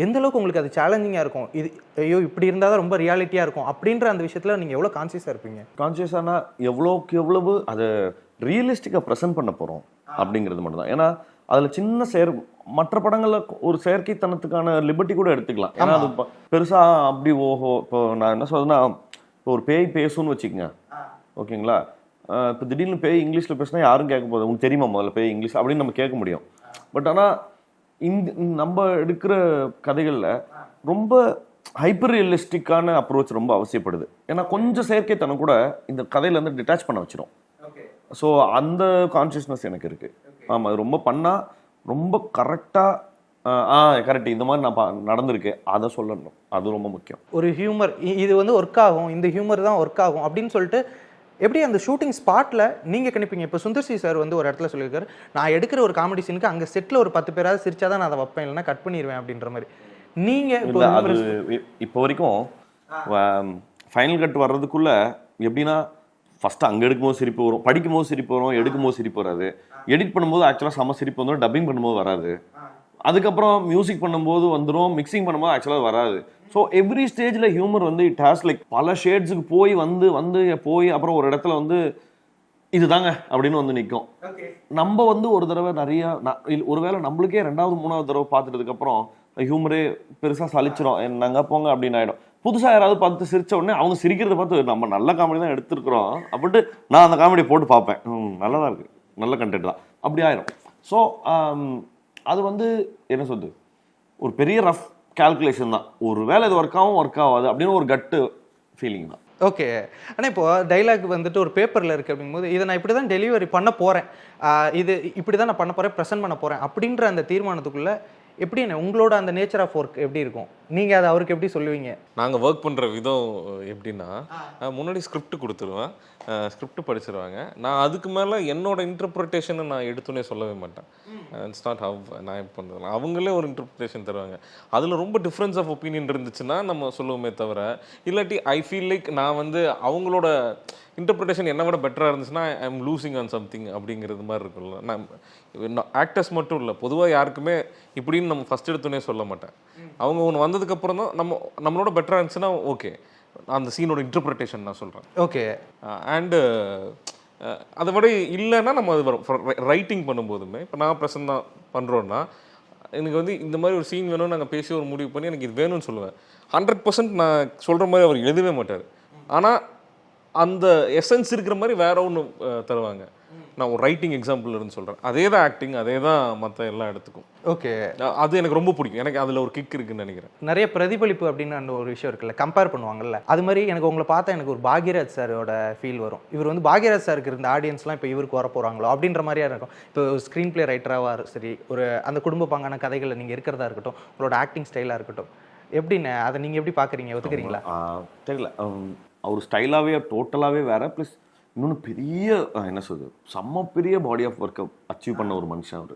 [SPEAKER 3] எந்தளவுக்கு உங்களுக்கு அது சேலஞ்சிங்காக இருக்கும்? இது ஐயோ இப்படி இருந்தால் தான் ரொம்ப ரியாலிட்டியாக இருக்கும் அப்படின்ற அந்த விஷயத்தில் நீங்கள் எவ்வளோ கான்சியஸாக இருப்பீங்க?
[SPEAKER 2] கான்சியஸானால் எவ்வளோக்கு எவ்வளவு அதை ரியலிஸ்டிக்காக ப்ரெசென்ட் பண்ண போகிறோம் அப்படிங்கிறது மட்டும்தான். ஏன்னா அதில் சின்ன செயற் மற்ற படங்களில் ஒரு செயற்கைத்தனத்துக்கான லிபர்ட்டி கூட எடுத்துக்கலாம். ஏன்னா அது ப- பெருசா அப்படி ஓஹோ இப்போ நான் என்ன சொல்றேன்னா இப்போ ஒரு பேய் பேசுன்னு வச்சுக்கோங்க. ஓகேங்களா? இப்போ திடீர்னு பேய் இங்கிலீஷில் பேசினா யாரும் கேட்க போகுது உங்களுக்கு தெரியுமா முதல்ல பேய் இங்கிலீஷ் அப்படின்னு நம்ம கேட்க முடியும். பட் ஆனால் இந்த நம்ம எடுக்கிற கதைகளில் ரொம்ப ஹைப்பர் ரியலிஸ்டிக்கான அப்ரோச் ரொம்ப அவசியப்படுது. ஏன்னா கொஞ்சம் செயற்கைத்தனம் கூட இந்த கதையில இருந்து டிட்டாச் பண்ண வச்சிரும். ஸோ அந்த கான்சியஸ்னஸ் எனக்கு இருக்கு. ஆமாம் அது ரொம்ப பண்ணா ரொம்ப கரெக்டாக ஆ கரெக்ட் இந்த மாதிரி நான் நடந்திருக்கு. அதை சொல்லணும். அது ரொம்ப முக்கியம்.
[SPEAKER 3] ஒரு ஹியூமர் இது வந்து ஒர்க் ஆகும். இந்த ஹியூமர் தான் ஒர்க் ஆகும். அப்படின்னு சொல்லிட்டு எப்படி அந்த ஷூட்டிங் ஸ்பாட்டில் நீங்கள் கணிப்பீங்க? இப்போ சுந்தர்சி சார் வந்து ஒரு இடத்துல சொல்லியிருக்காரு நான் எடுக்கிற ஒரு காமெடி சீனுக்கு அங்கே செட்டில் ஒரு பத்து பேராவது சிரிச்சா தான் நான் அதை வைப்பேன். இல்லைன்னா கட் பண்ணிடுவேன் அப்படின்ற மாதிரி. நீங்கள்
[SPEAKER 2] அது இப்போ வரைக்கும் ஃபைனல் கட் வர்றதுக்குள்ள எப்படின்னா ஃபர்ஸ்ட் அங்க எடுக்கும்போது சிரிப்பு வரும். படிக்கும்போது சிரிப்பு வரும் எடுக்கும்போது சிரிப்பு வராது. எடிட் பண்ணும்போது ஆக்சுவலாக செம சிரிப்பு வந்துடும் டப்பிங் பண்ணும்போது வராது. அதுக்கப்புறம் மியூசிக் பண்ணும்போது வந்துடும் மிக்சிங் பண்ணும்போது ஆக்சுவலாக வராது. ஸோ எவ்ரி ஸ்டேஜில் ஹியூமர் வந்து இட் ஹேஸ் லைக் பல ஷேட்ஸுக்கு போய் வந்து வந்து போய் அப்புறம் ஒரு இடத்துல வந்து இதுதாங்க அப்படின்னு வந்து நிற்கும் நம்ம வந்து ஒரு தடவை நிறைய ஒருவேளை நம்மளுக்கே ரெண்டாவது மூணாவது தடவை பார்த்துட்டதுக்கு அப்புறம் ஹியூமரே பெருசா சலிச்சிரும். என்னங்க போங்க அப்படின்னு ஆயிடும். புதுசாக யாராவது பார்த்து சிரிச்ச உடனே அவங்க சிரிக்கிறத பார்த்து நம்ம நல்ல காமெடி தான் எடுத்திருக்கிறோம் அப்படின்ட்டு நான் அந்த காமெடியை போட்டு பார்ப்பேன். ம், தான் இருக்குது நல்ல கண்டென்ட் தான். அப்படி ஆயிரும். ஸோ அது வந்து என்ன சொல்றது? ஒரு பெரிய ரஃப் கால்குலேஷன் தான். ஒரு வேளை இது ஒர்க் ஆகும் ஒர்க் ஆகாது அப்படின்னு ஒரு கட்டு ஃபீலிங் தான்.
[SPEAKER 3] ஓகே ஆனால் இப்போ டைலாக் வந்துட்டு ஒரு பேப்பரில் இருக்குது அப்படிங்கும்போது இதை நான் இப்படி தான் டெலிவரி பண்ண போகிறேன் இது இப்படி தான் நான் பண்ண போகிறேன் ப்ரெசென்ட் பண்ண போகிறேன் அப்படின்ற அந்த தீர்மானத்துக்குள்ளே எப்படி என்ன உங்களோட அந்த நேச்சர் ஆஃப் ஒர்க் எப்படி இருக்கும்? நீங்கள் அதை அவருக்கு எப்படி சொல்லுவீங்க?
[SPEAKER 4] நாங்கள் ஒர்க் பண்ணுற விதம் எப்படின்னா முன்னாடி ஸ்கிரிப்ட் கொடுத்துருவேன். ஸ்கிரிப்ட் படிச்சிருவாங்க. நான் அதுக்கு மேலே என்னோட இன்டர்பிரிட்டேஷனை நான் எடுத்துனே சொல்லவே மாட்டேன். இட்ஸ் நாட் ஹவ் நான் இப்போ பண்ணுறது அவங்களே ஒரு இன்டர்பிரிட்டேஷன் தருவாங்க. அதில் ரொம்ப டிஃப்ரென்ஸ் ஆஃப் ஒப்பீனியன் இருந்துச்சுன்னா நம்ம சொல்லுவோமே தவிர இல்லாட்டி ஐ ஃபீல் லைக் நான் வந்து அவங்களோட இன்டர்பிரிட்டேஷன் என்னை விட பெட்டராக இருந்துச்சுன்னா I am losing on something அப்படிங்கிறது மாதிரி இருக்கும்ல. நான் ஆக்டர்ஸ் மட்டும் இல்லை பொதுவாக யாருக்குமே இப்படின்னு நம்ம ஃபஸ்ட் எடுத்தோன்னே சொல்ல மாட்டேன். அவங்க ஒன்று வந்ததுக்கப்புறம் தான் நம்ம நம்மளோட பெட்டராக இருந்துச்சுன்னா ஓகே அந்த சீனோட இன்டர்பிரிட்டேஷன் நான் சொல்கிறேன்
[SPEAKER 3] ஓகே.
[SPEAKER 4] அண்டு அதை விட இல்லைன்னா நம்ம அது ரைட்டிங் பண்ணும்போதுமே இப்போ நான் ப்ரெசன்ட் தான் பண்ணுறோன்னா எனக்கு வந்து இந்த மாதிரி ஒரு சீன் வேணும்னு நாங்கள் பேசி ஒரு முடிவு பண்ணி எனக்கு இது வேணும்னு சொல்லுவேன். ஹண்ட்ரட் பர்சன்ட் நான் சொல்கிற மாதிரி அவர் எழுதவே மாட்டார். ஆனால் அந்த எசன்ஸ் இருக்கிற மாதிரி வேற ஒன்று தருவாங்க. நான் ஒரு ரைட்டிங் எக்ஸாம்பிள் இருந்து சொல்கிறேன் அதே தான் ஆக்டிங் அதே தான் மற்ற எல்லா இடத்துக்கும்.
[SPEAKER 3] ஓகே
[SPEAKER 4] அது எனக்கு ரொம்ப பிடிக்கும். எனக்கு அதில் ஒரு கிக் இருக்குன்னு நினைக்கிறேன்.
[SPEAKER 3] நிறைய பிரதிபலிப்பு அப்படின்னு அந்த ஒரு விஷயம் இருக்குல்ல கம்பேர் பண்ணுவாங்கல்ல. அது மாதிரி எனக்கு உங்களை பார்த்தா எனக்கு ஒரு பாக்யராஜ் சாரோட ஃபீல் வரும். இவர் வந்து பாக்யராஜ் சாருக்கு இருந்த ஆடியன்ஸ்லாம் இப்போ இவருக்கு வர போகிறாங்களோ அப்படின்ற மாதிரியா இருக்கும். இப்போ ஸ்க்ரீன் பிளே ரைட்டராக சரி ஒரு அந்த குடும்ப பாங்கான கதைகளில் நீங்கள் இருக்கிறதா இருக்கட்டும் உங்களோட ஆக்டிங் ஸ்டைலாக இருக்கட்டும் எப்படின்னு அதை நீங்கள் எப்படி பார்க்குறீங்க ஒத்துக்கிறீங்களா?
[SPEAKER 2] தெரியல. அவர் ஸ்டைலாகவே டோட்டலாகவே வேற ப்ளஸ் இன்னொன்று பெரிய என்ன சொல்றது? செம்ம பெரிய பாடி ஆஃப் ஒர்க்கை அச்சீவ் பண்ண ஒரு மனுஷன் அவர்.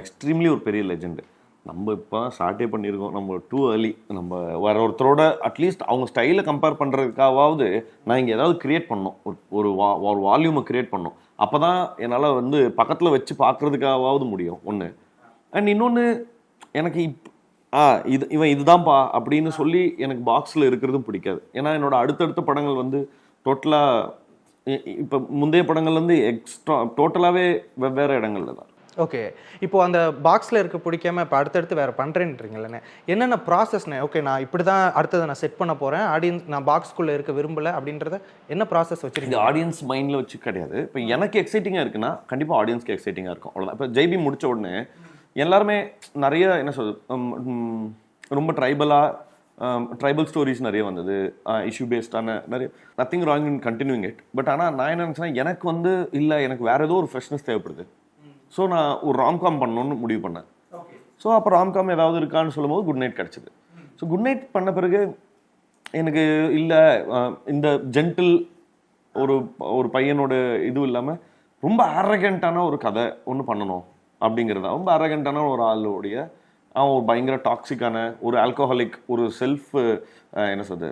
[SPEAKER 2] எக்ஸ்ட்ரீம்லி ஒரு பெரிய லெஜெண்டு நம்ம இப்போ ஸ்டார்ட்டே பண்ணியிருக்கோம் நம்ம டூ அர்லி நம்ம வேற ஒருத்தரோட அட்லீஸ்ட் அவங்க ஸ்டைலை கம்பேர் பண்ணுறதுக்காவது நான் இங்கே ஏதாவது கிரியேட் பண்ணோம் ஒரு ஒரு வா ஒரு வால்யூமை கிரியேட் பண்ணோம் அப்போ தான் என்னால் வந்து பக்கத்தில் வச்சு பார்க்குறதுக்காவது முடியும். ஒன்று அண்ட் இன்னொன்று எனக்கு இப் ஆ இது இவன் இதுதான்ப்பா அப்படின்னு சொல்லி எனக்கு பாக்ஸில் இருக்கிறதும் பிடிக்காது. ஏன்னா என்னோட அடுத்தடுத்த படங்கள் வந்து டோட்டலாக இப்போ முந்தைய படங்கள் வந்து எக்ஸ்ட்ரா டோட்டலாகவே வெவ்வேறு இடங்கள்ல தான்.
[SPEAKER 3] ஓகே இப்போ அந்த பாக்ஸில் இருக்க பிடிக்காம இப்போ அடுத்தடுத்து வேறு பண்ணுறேன்றீங்களே என்னென்ன ப்ராசஸ்ண்ணே ஓகே நான் இப்படி தான் அடுத்ததை நான் செட் பண்ண போகிறேன் ஆடியன்ஸ் நான் பாக்ஸ்குள்ளே இருக்க விரும்பல அப்படின்றத என்ன ப்ராசஸ் வச்சுருக்கீங்க?
[SPEAKER 2] ஆடியன்ஸ் மைண்டில் வச்சு கிடையாது. இப்போ எனக்கு எக்ஸைட்டிங்காக இருக்குன்னா கண்டிப்பாக ஆடியன்ஸ்க்கு எக்ஸைட்டிங்காக இருக்கும். அவ்வளோதான் இப்போ ஜெய்பி முடிச்ச உடனே எல்லாருமே நிறைய என்ன உம், ரொம்ப ட்ரைபலாக ட்ரைபல் ஸ்டோரிஸ் நிறைய வந்தது. இஷ்யூ பேஸ்டான நிறைய nothing wrong in continuing it but ஆனால் நான் என்ன நினச்சேன்னா எனக்கு வந்து இல்லை எனக்கு வேற ஏதோ ஒரு ஃப்ரெஷ்னஸ் தேவைப்படுது. ஸோ நான் ஒரு ராம்காம் பண்ணணும்னு முடிவு பண்ணேன். ஸோ அப்போ ராம்காம் ஏதாவது இருக்கான்னு சொல்லும்போது குட் நைட் கிடச்சிது. ஸோ குட் நைட் பண்ண பிறகு எனக்கு இல்லை இந்த ஜென்டில் ஒரு ஒரு பையனோட இது இல்லாமல் ரொம்ப அரகண்டான ஒரு கதை ஒன்று பண்ணணும் அப்படிங்கிறதா. ரொம்ப அரகண்டான ஒரு ஆளுடைய அவன் ஒரு பயங்கர டாக்ஸிக்கான ஒரு ஆல்கோஹாலிக் ஒரு செல்ஃப் என்ன சொல்றது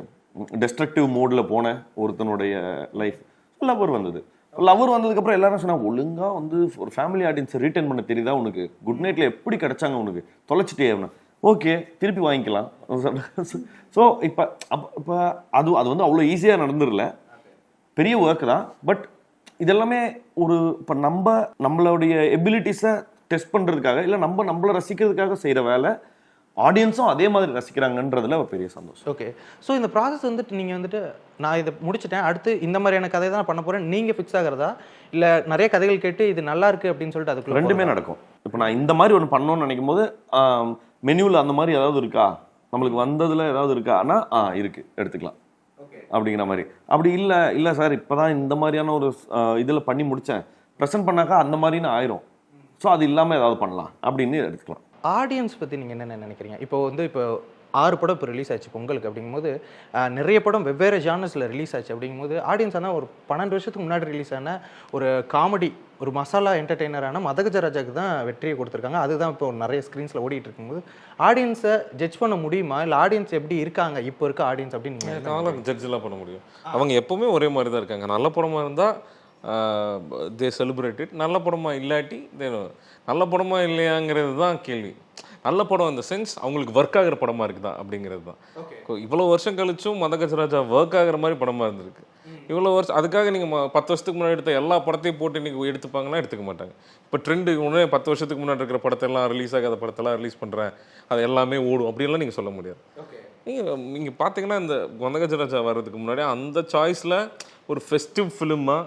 [SPEAKER 2] டெஸ்ட்ரக்டிவ் மோடில் போன ஒருத்தனுடைய லைஃப் லவ்வர் வந்தது. லவ்வர் வந்ததுக்கப்புறம் எல்லாரும் சொன்னால் ஒழுங்காக வந்து ஒரு ஃபேமிலி ஆடியன்ஸை ரீட்டைன் பண்ண தெரியுதா உனக்கு? குட் நைட்டில் எப்படி கிடைச்சாங்க உனக்கு? தொலைச்சிட்டே அவனை. ஓகே திருப்பி வாங்கிக்கலாம். ஸோ இப்போ அப்போ இப்போ அது அது வந்து அவ்வளோ ஈஸியாக நடந்துடல. பெரிய ஒர்க் தான். பட் இதெல்லாமே ஒரு இப்போ நம்ம நம்மளுடைய எபிலிட்டிஸை டெஸ்ட் பண்ணுறதுக்காக இல்லை நம்ம நம்மளை ரசிக்கிறதுக்காக செய்கிற வேலை ஆடியன்ஸும் அதே மாதிரி ரசிக்கிறாங்கன்றதுல ஒரு பெரிய சந்தோஷம்.
[SPEAKER 3] ஓகே ஸோ இந்த ப்ராசஸ் வந்துட்டு நீங்கள் வந்துட்டு நான் இதை முடிச்சிட்டேன். அடுத்து இந்த மாதிரியான கதை தான் பண்ண போகிறேன் நீங்கள் ஃபிக்ஸ் ஆகிறதா? இல்லை நிறைய கதைகள் கேட்டு இது நல்லா இருக்கு அப்படின்னு சொல்லிட்டு அதுக்குள்ள
[SPEAKER 2] ரெண்டுமே? நடக்கும். இப்போ நான் இந்த மாதிரி ஒன்று பண்ணணும்னு நினைக்கும் போது மெனுவில் அந்த மாதிரி ஏதாவது இருக்கா? நம்மளுக்கு வந்ததில் ஏதாவது இருக்கா? ஆனா ஆ இருக்கு. எடுத்துக்கலாம். அப்படிங்கிற மாதிரி. அப்படி இல்லை இல்லை சார் இப்போ தான் இந்த மாதிரியான ஒரு இதில் பண்ணி முடித்தேன் ப்ரெசென்ட் பண்ணாக்கா அந்த மாதிரின்னு ஆயிரும். ஸோ அது இல்லாமல் ஏதாவது பண்ணலாம் அப்படின்னு எடுத்துக்கலாம்.
[SPEAKER 3] ஆடியன்ஸ் பற்றி நீங்கள் என்ன நினைக்கிறீங்க? இப்போ வந்து இப்போ ஆறு படம் இப்போ ரிலீஸ் ஆச்சு பொங்கலுக்கு அப்படிங்கும்போது நிறைய படம் வெவ்வேறு ஜானர்ஸில் ரிலீஸ் ஆச்சு அப்படிங்கும்போது ஆடியன்ஸ் ஆனால் ஒரு பன்னெண்டு வருஷத்துக்கு முன்னாடி ரிலீஸ் ஆன ஒரு காமெடி ஒரு மசாலா என்டர்டெய்னரான மதகஜராஜாக்கு தான் வெற்றியை கொடுத்துருக்காங்க. அதுதான் இப்போ நிறைய ஸ்க்ரீன்ஸில் ஓடிட்டு இருக்கும்போது ஆடியன்ஸை ஜட்ஜ் பண்ண முடியுமா? இல்லை ஆடியன்ஸ் எப்படி இருக்காங்க? இப்போ இருக்க ஆடியன்ஸ் அப்படின்னு நீங்க என்ன
[SPEAKER 4] நானும் ஜட்ஜ் எல்லாம் பண்ண முடியும். அவங்க எப்பவுமே ஒரே மாதிரி தான் இருக்காங்க. நல்ல படமா இருந்தா தே செலிப்ரேட்டட் நல்ல படமா இல்லாட்டி know. நல்ல படமா இல்லையாங்கிறது தான் கேள்வி. நல்ல படம் இந்த சென்ஸ் அவங்களுக்கு ஒர்க் ஆகிற படமா இருக்குதா அப்படிங்கிறது தான். இவ்வளவு வருஷம் கழிச்சும் மதகஜராஜா ஒர்க் ஆகுற மாதிரி படமா இருந்திருக்கு. இவ்வளோ வருஷம் அதுக்காக நீங்கள் பத்து வருஷத்துக்கு முன்னாடி எடுத்த எல்லா படத்தையும் போட்டு இன்னைக்கு எடுத்துப்பாங்கன்னா எடுத்துக்க மாட்டாங்க. இப்போ ட்ரெண்டு உடனே பத்து வருஷத்துக்கு முன்னாடி இருக்கிற படத்தெல்லாம் ரிலீஸ் ஆகாத படத்தெல்லாம் ரிலீஸ் பண்ணுறேன் அது எல்லாமே ஓடும். அப்படின்லாம் நீங்கள் சொல்ல முடியாது. நீங்கள் நீங்கள் பார்த்தீங்கன்னா இந்த கொந்தகஜராஜா வர்றதுக்கு முன்னாடி அந்த சாய்ஸில் ஒரு ஃபெஸ்டிவ் ஃபிலிமாக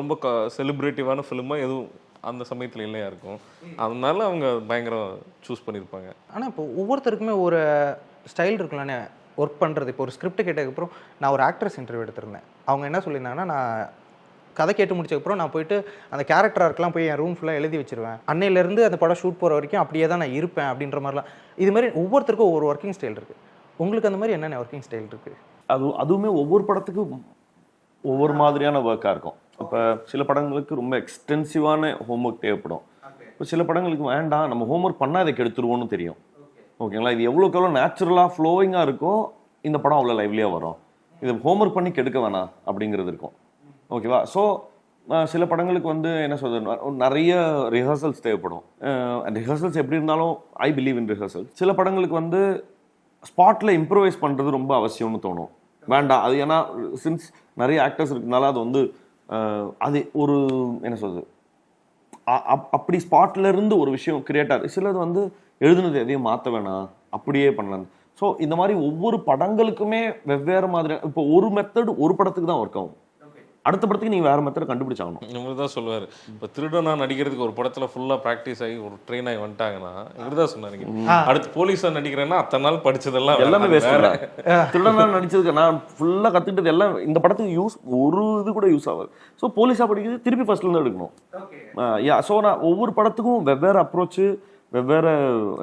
[SPEAKER 4] ரொம்ப க செலிப்ரேட்டிவான ஃபிலிமாக எதுவும் அந்த சமயத்தில் இல்லையா இருக்கும். அதனால அவங்க பயங்கரம் சூஸ் பண்ணியிருப்பாங்க
[SPEAKER 3] ஆனால் இப்போ ஒவ்வொருத்தருக்குமே ஒரு ஸ்டைல் இருக்குல்லண்ணே ஒர்க் பண்ணுறது இப்போ ஒரு ஸ்கிரிப்ட் கேட்டதுக்கப்புறம் நான் ஒரு ஆக்ட்ரஸ் இன்டர்வியூ எடுத்திருந்தேன். அவங்க என்ன சொல்லியிருந்தாங்கன்னா நான் கதை கேட்டு முடிச்சதுக்கப்புறம் நான் போயிட்டு அந்த கேரக்டராருக்கெல்லாம் போய் என் ரூம் ஃபுல்லாக எழுதி வச்சிருவேன். அன்னையிலேருந்து அந்த படம் ஷூட் போகிற வரைக்கும் அப்படியே தான் நான் இருப்பேன் அப்படின்ற மாதிரிலாம். இது மாதிரி ஒவ்வொருத்தருக்கும் ஒவ்வொரு ஒர்க்கிங் ஸ்டைல் இருக்குது உங்களுக்கு அந்த மாதிரி என்னென்ன ஒர்க்கிங் ஸ்டைல் இருக்குது
[SPEAKER 2] அது அதுவுமே ஒவ்வொரு படத்துக்கும் ஒவ்வொரு மாதிரியான ஒர்க்காக இருக்கும். இப்போ சில படங்களுக்கு ரொம்ப எக்ஸ்டென்சிவான ஹோம்ஒர்க் தேவைப்படும். இப்போ சில படங்களுக்கு வேண்டாம் நம்ம ஹோம்ஒர்க் பண்ணால் அதை கெடுத்துருவோம்னு தெரியும். ஓகேங்களா? இது எவ்வளோக்கு எவ்வளோ நேச்சுரலாக ஃப்ளோயிங்காக இருக்கோ இந்த படம் அவ்வளோ லைவ்லியாக வரும். இது ஹோம்ஒர்க் பண்ணி கெடுக்க வேணாம் அப்படிங்கிறது இருக்கும். ஓகேவா? ஸோ சில படங்களுக்கு வந்து என்ன சொல்றது? நிறைய ரிஹர்சல்ஸ் தேவைப்படும். ரிஹர்சல்ஸ் எப்படி இருந்தாலும் ஐ பிலீவ் இன் ரிஹர்சல் சில படங்களுக்கு வந்து ஸ்பாட்டில் இம்ப்ரவைஸ் பண்ணுறது ரொம்ப அவசியம்னு தோணும். வேண்டாம். அது ஏன்னா சின்ஸ் நிறைய ஆக்டர்ஸ் இருக்கனால அது வந்து அது ஒரு என்ன சொல்றது? அ- அப்- அப்படி ஸ்பாட்ல இருந்து ஒரு விஷயம் கிரியேட் ஆகுது. சிலது வந்து எழுதுனது எதையும் மாற்ற வேணாம். அப்படியே பண்ணலாம். ஸோ இந்த மாதிரி ஒவ்வொரு படங்களுக்குமே வெவ்வேறு மாதிரி இப்போ ஒரு மெத்தட் ஒரு படத்துக்கு தான் ஒர்க் ஆகும். அடுத்த படத்துக்கு நீங்க வேற மெத்தட் கண்டுபிடிச்சாகணும்.
[SPEAKER 4] இவர் தான் சொல்லுவார். இப்போ திருடனா நடிக்கிறதுக்கு ஒரு படத்துல ஃபுல்லா ப்ராக்டிஸ் ஆகி ஒரு ட்ரெயின் ஆகி வந்துட்டாங்கன்னா இவர் தான் சொன்னாருங்க அடுத்து போலீஸா நடிக்கிறேன்னா அத்தனை நாள் படிச்சதெல்லாம்
[SPEAKER 2] எல்லாமே வேஸ்ட்
[SPEAKER 4] வேற.
[SPEAKER 2] திருடனா நடிச்சதுக்கு நான் ஃபுல்லா கத்துக்கிட்டது எல்லாம் இந்த படத்துக்கு யூஸ் ஒரு இது கூட யூஸ் ஆகாது. ஸோ போலீஸா படிக்கிறது திருப்பி ஃபர்ஸ்ட்ல இருந்து எடுக்கணும். ஸோ நான் ஒவ்வொரு படத்துக்கும் வெவ்வேறு அப்ரோச் வெவ்வேறு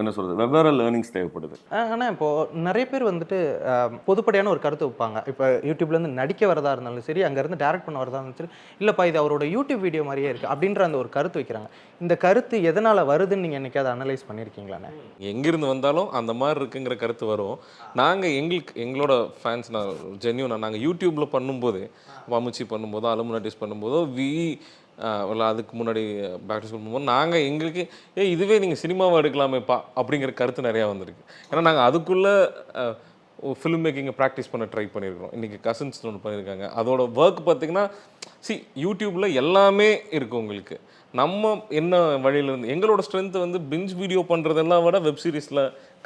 [SPEAKER 2] என்ன சொல்றது வெவ்வேறு லேர்னிங்ஸ் தேவைப்படுது.
[SPEAKER 3] ஆனால் இப்போ நிறைய பேர் வந்துட்டு பொதுப்படையான ஒரு கருத்து வைப்பாங்க. இப்போ யூடியூப்லேருந்து நடிக்க வரதா இருந்தாலும் சரி அங்கேருந்து டேரக்ட் பண்ண வரதா இருந்தாலும் சரி இல்லைப்பா இது அவரோட யூடியூப் வீடியோ மாதிரியே இருக்குது அப்படின்ற அந்த ஒரு கருத்து வைக்கிறாங்க. இந்த கருத்து எதனால் வருதுன்னு நீங்கள் என்னைக்காவது அனலைஸ் பண்ணியிருக்கீங்களாண்ணே
[SPEAKER 4] எங்கிருந்து வந்தாலும் அந்த மாதிரி இருக்குங்கிற கருத்து வரும். நாங்க எங்களுக்கு எங்களோட ஃபேன்ஸ் நான் ஜென்யூனா நாங்க யூடியூப்ல பண்ணும்போது வமுச்சி பண்ணும்போதோ அலுமினாட்டிஸ் பண்ணும்போதோ வி இல்லை அதுக்கு முன்னாடி பேக் டு ஸ்கூல் போகும்போது நாங்கள் எங்களுக்கு ஏ இதுவே நீங்கள் சினிமாவை எடுக்கலாமேப்பா அப்படிங்கிற கருத்து நிறையா வந்திருக்கு. ஏன்னா நாங்கள் அதுக்குள்ளே ஃபிலிம் மேக்கிங்கை ப்ராக்டிஸ் பண்ண ட்ரை பண்ணியிருக்கிறோம். இன்றைக்கி கசின்ஸ் ஒன்று பண்ணியிருக்காங்க. அதோட ஒர்க் பார்த்தீங்கன்னா சி யூடியூப்பில் எல்லாமே இருக்குது உங்களுக்கு. நம்ம என்ன வழியில இருந்து எங்களோட ஸ்ட்ரென்த்து வந்து பிஞ்ச் வீடியோ பண்ணுறதெல்லாம் விட வெப் சீரிஸில்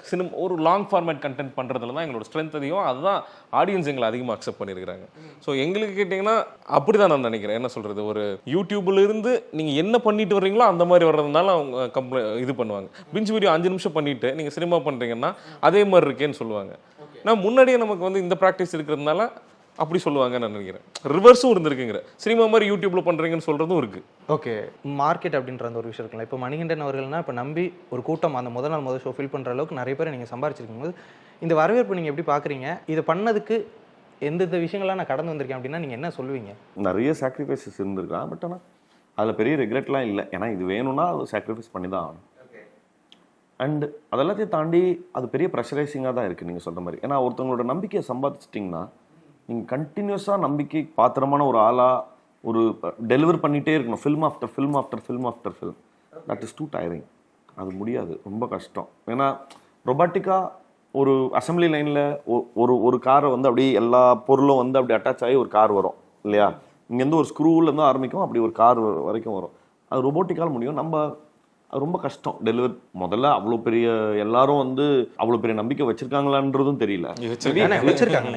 [SPEAKER 4] சினிமா ஒரு லாங் ஃபார்மேட் கண்டென்ட் பண்ணுறதுல தான் எங்களோட ஸ்ட்ரென்த் அதிகம். அதுதான் ஆடியன்ஸ் எங்களை அதிகமாக அக்செப்ட் பண்ணியிருக்கிறாங்க. ஸோ எங்களுக்கு கேட்டிங்கன்னா அப்படி தான் நான் நினைக்கிறேன். என்ன சொல்கிறது ஒரு யூடியூப்லேருந்து நீங்கள் என்ன பண்ணிட்டு வர்றீங்களோ அந்த மாதிரி வர்றதுனால அவங்க கம்ப்ளை இது பண்ணுவாங்க. பிஞ்ச் வீடியோ அஞ்சு நிமிஷம் பண்ணிவிட்டு நீங்கள் சினிமா பண்ணுறீங்கன்னா அதே மாதிரி இருக்கேன்னு சொல்லுவாங்க. நான் முன்னாடியே நமக்கு வந்து இந்த ப்ராக்டிஸ் இருக்கிறதுனால அப்படி சொல்லுவாங்கன்னு நான் நினைக்கிறேன். ரிவர்ஸும் இருந்திருக்குங்கிற. சினிமா மாதிரி யூடியூப்ல பண்றீங்கன்னு சொல்றதும் இருக்கு.
[SPEAKER 3] ஓகே மார்க்கெட் அப்படின்ற அந்த ஒரு விஷயம் இருக்குல்ல. இப்போ மணிகண்டன் அவர்கள்னா இப்போ நம்பி ஒரு கூட்டம் அந்த முதல் நாள் முதல் ஷோ ஃபில் பண்ணுற அளவுக்கு நிறைய பேர் நீங்கள் சம்பாரிச்சிருக்கும் போது இந்த வரவேற்பு நீங்கள் எப்படி பார்க்குறீங்க இதை பண்ணதுக்கு எந்தெந்த விஷயங்கள்லாம் நான் கடந்து வந்திருக்கேன் அப்படின்னா நீங்கள் என்ன சொல்லுவீங்க?
[SPEAKER 2] நிறைய சாக்ரிஃபைசஸ் இருந்திருக்கலாம் பட் ஆனால் அதில் பெரிய ரெக்ரெட்லாம் இல்லை. ஏன்னா இது வேணும்னா அது சாக்ரிஃபைஸ் பண்ணி தான் ஆகணும். அண்டு அதெல்லாத்தையும் தாண்டி அது பெரிய ப்ரெஷரைசிங்காக தான் இருக்குது நீங்கள் சொல்கிற மாதிரி. ஏன்னா ஒருத்தவங்களோட நம்பிக்கையை சம்பாதிச்சிட்டிங்கன்னா நீங்கள் கண்டினியூஸாக நம்பிக்கை பாத்திரமான ஒரு ஆளாக ஒரு டெலிவர் பண்ணிகிட்டே இருக்கணும். Film after film after film after film that is too tiring அது முடியாது. ரொம்ப கஷ்டம். ஏன்னா ரொபாட்டிக்காக ஒரு அசம்பிளி லைனில் ஒரு ஒரு காரை வந்து அப்படியே எல்லா பொருளும் வந்து அப்படி அட்டாச் ஆகி ஒரு கார் வரும் இல்லையா? இங்கேருந்து ஒரு ஸ்க்ரூலேருந்து ஆரம்பிக்கும் அப்படி ஒரு கார் வரைக்கும் வரும். அது ரொபோட்டிக்கால் முடியும். நம்ம ரொம்ப கஷ்டம். டெலிவர் முதல்ல அவ்வளோ பெரிய எல்லாரும் வந்து அவ்வளோ பெரிய நம்பிக்கை வச்சிருக்காங்களான்றதும் தெரியல.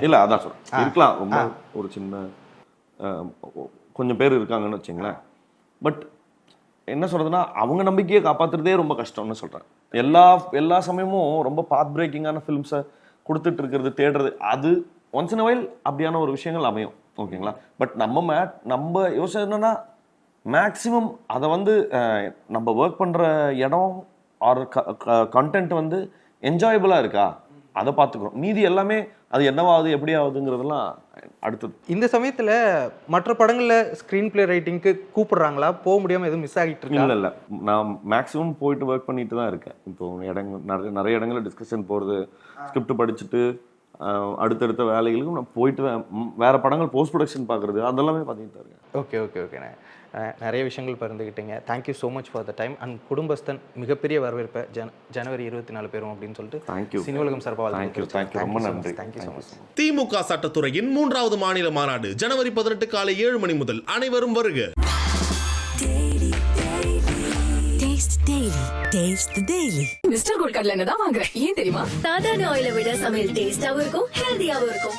[SPEAKER 2] இல்ல அதான் சொல்றேன். இருக்கலாம். ரொம்ப ஒரு சின்ன கொஞ்சம் பேர் இருக்காங்கன்னு வச்சுங்களேன். பட் என்ன சொல்றதுன்னா அவங்க நம்பிக்கையை காப்பாத்துறதே ரொம்ப கஷ்டம்னு சொல்றேன். எல்லா எல்லா சமயமும் ரொம்ப பாத் பிரேக்கிங்கான ஃபிலிம்ஸை கொடுத்துட்டு இருக்கிறது தேடுறது அது ஒன்ஸ் இன் வைல் அப்படியான ஒரு விஷயங்கள் அமையும். ஓகேங்களா பட் நம்ம மே நம்ம யோசனை என்னன்னா மேக்ஸிமம் அதை வந்து நம்ம ஒர்க் பண்ற இடம் ஆர் கண்டென்ட் வந்து என்ஜாயபிளா இருக்கா? அதை பார்த்துக்கிறோம் மீதி எல்லாமே அது என்னவாகுது எப்படி ஆகுதுங்கிறதெல்லாம் அடுத்தது.
[SPEAKER 3] இந்த சமயத்துல மற்ற படங்கள்ல ஸ்க்ரீன் பிளே ரைட்டிங்க்கு கூப்பிடுறாங்களா? போக முடியாம எதுவும் மிஸ் ஆகிட்டு இருக்கா?
[SPEAKER 2] இல்லை இல்லை. நான் மேக்ஸிமம் போயிட்டு ஒர்க் பண்ணிட்டு தான் இருக்கேன். இப்போ இடங்கள் நிறைய நிறைய இடங்களில் டிஸ்கஷன் போகிறது ஸ்கிரிப்ட் படிச்சுட்டு அடுத்தடுத்த வேலைகளுக்கும் நான் போயிட்டு தான் வேற படங்கள் போஸ்ட் ப்ரொடக்ஷன் பார்க்குறது அதெல்லாமே பார்த்துட்டு தான் இருக்கேன்.
[SPEAKER 3] ஓகே ஓகே ஓகேண்ணே. நிறைய விஷயங்கள் பகிர்ந்துக்கிட்டீங்க thank you so much for the time and Kudumbasthan மிகப்பெரிய வரவேற்பை ஜன ஜனவரி இருபத்தி நாலு பேரும் அப்படின்னு
[SPEAKER 2] Thank
[SPEAKER 3] சொல்லிட்டு
[SPEAKER 2] you.
[SPEAKER 3] சினிவலகம் சார்பாக
[SPEAKER 2] Thank you, thank you. ரொம்ப நன்றி.
[SPEAKER 3] Thank you so
[SPEAKER 2] Thank you
[SPEAKER 3] மச்
[SPEAKER 2] so much.
[SPEAKER 1] திமுக சட்டத்துறையின் மூன்றாவது மாநில மாநாடு ஜனவரி பதினெட்டு காலை ஏழு மணி முதல் அனைவரும் வருக
[SPEAKER 6] Taste the Daily. Taste the Daily.
[SPEAKER 7] Mister gold கடலை எண்ணெய் தான் வாங்குறேன் ஏன் தெரியுமா
[SPEAKER 8] சாதாரண ஆயிலை விட சமையல் டேஸ்டாவும் இருக்கும் ஹெல்தியாவும் இருக்கும்